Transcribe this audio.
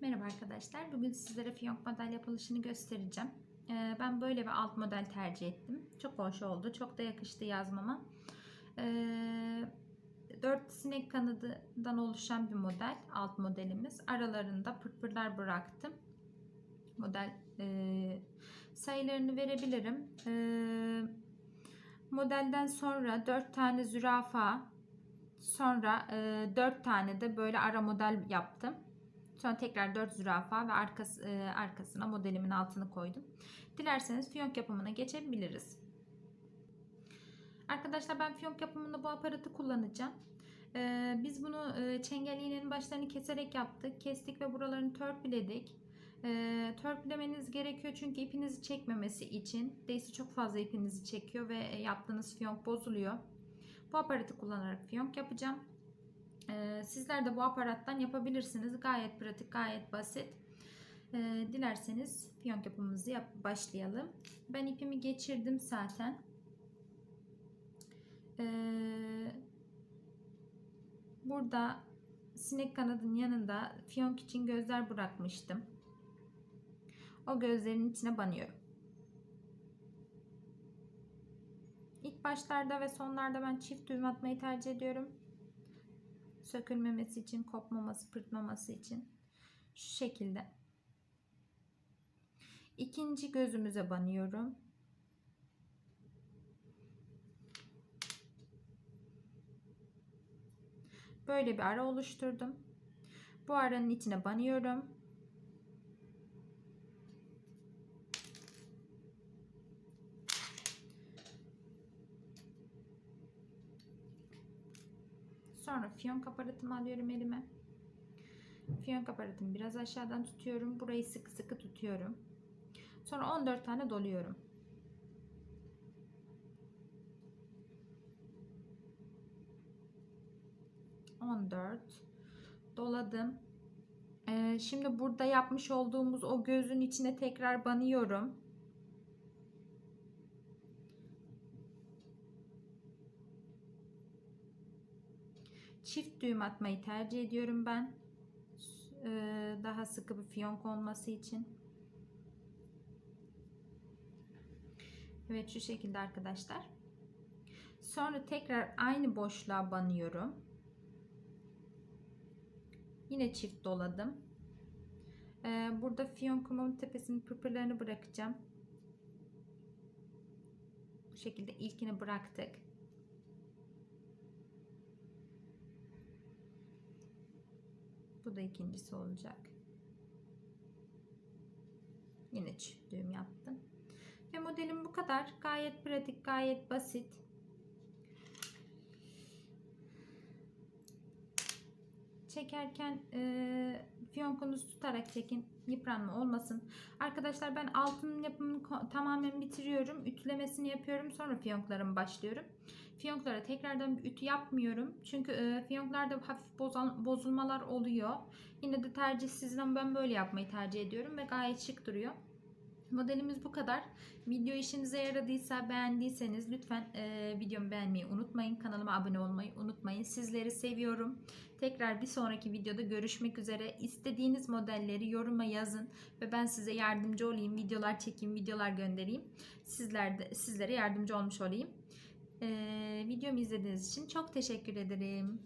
Merhaba arkadaşlar. Bugün sizlere fiyonk model yapılışını göstereceğim. Ee, ben böyle bir alt model tercih ettim. Çok hoş oldu. Çok da yakıştı yazmama. Ee, 4 sinek kanadından oluşan bir model. Alt modelimiz. Aralarında pırpırlar bıraktım. Model e, sayılarını verebilirim. Ee, modelden sonra 4 tane zürafa, sonra e, 4 tane de böyle ara model yaptım. Sonra tekrar 4 zürafa ve arkası, e, arkasına modelimin altını koydum. Dilerseniz fiyonk yapımına geçebiliriz. Arkadaşlar ben fiyonk yapımında bu aparatı kullanacağım. E, biz bunu e, çengel iğnenin başlarını keserek yaptık. Kestik ve buralarını törpüledik. E, törpülemeniz gerekiyor çünkü ipinizi çekmemesi için. Değilse çok fazla ipinizi çekiyor ve e, yaptığınız fiyonk bozuluyor. Bu aparatı kullanarak fiyonk yapacağım. Ee, sizler de bu aparattan yapabilirsiniz. Gayet pratik, gayet basit. Ee, dilerseniz fiyonk yapımımızı yap başlayalım. Ben ipimi geçirdim zaten. Ee, burada sinek kanadın yanında fiyonk için gözler bırakmıştım. O gözlerin içine banıyorum. İlk başlarda ve sonlarda ben çift düğüm atmayı tercih ediyorum sökülmemesi için, kopmaması, pırtmaması için şu şekilde. İkinci gözümüze banıyorum. Böyle bir ara oluşturdum. Bu aranın içine banıyorum. Sonra fiyonk aparatımı alıyorum elime. Fiyonk aparatımı biraz aşağıdan tutuyorum. Burayı sıkı sıkı tutuyorum. Sonra 14 tane doluyorum. On dört doladım. Ee, şimdi burada yapmış olduğumuz o gözün içine tekrar banıyorum. Çift düğüm atmayı tercih ediyorum ben. Ee, daha sıkı bir fiyonk olması için. Evet şu şekilde arkadaşlar. Sonra tekrar aynı boşluğa banıyorum. Yine çift doladım. Ee, burada fiyonkumun tepesinin pırpırlarını bırakacağım. Bu şekilde ilkini bıraktık. Bu da ikincisi olacak. Yine çift düğüm yaptım. Ve modelim bu kadar. Gayet pratik, gayet basit. Çekerken e, fiyonkunuzu tutarak çekin. Yıpranma olmasın. Arkadaşlar ben altın yapımını tamamen bitiriyorum. Ütülemesini yapıyorum. Sonra fiyonklarımı başlıyorum. Fiyonklara tekrardan bir ütü yapmıyorum. Çünkü e, fiyonklarda hafif bozan, bozulmalar oluyor. Yine de tercih sizden ben böyle yapmayı tercih ediyorum ve gayet şık duruyor. Modelimiz bu kadar. Video işinize yaradıysa beğendiyseniz lütfen e, videomu beğenmeyi unutmayın. Kanalıma abone olmayı unutmayın. Sizleri seviyorum. Tekrar bir sonraki videoda görüşmek üzere. İstediğiniz modelleri yoruma yazın ve ben size yardımcı olayım. Videolar çekeyim, videolar göndereyim. Sizler de, sizlere yardımcı olmuş olayım. E, videomu izlediğiniz için çok teşekkür ederim.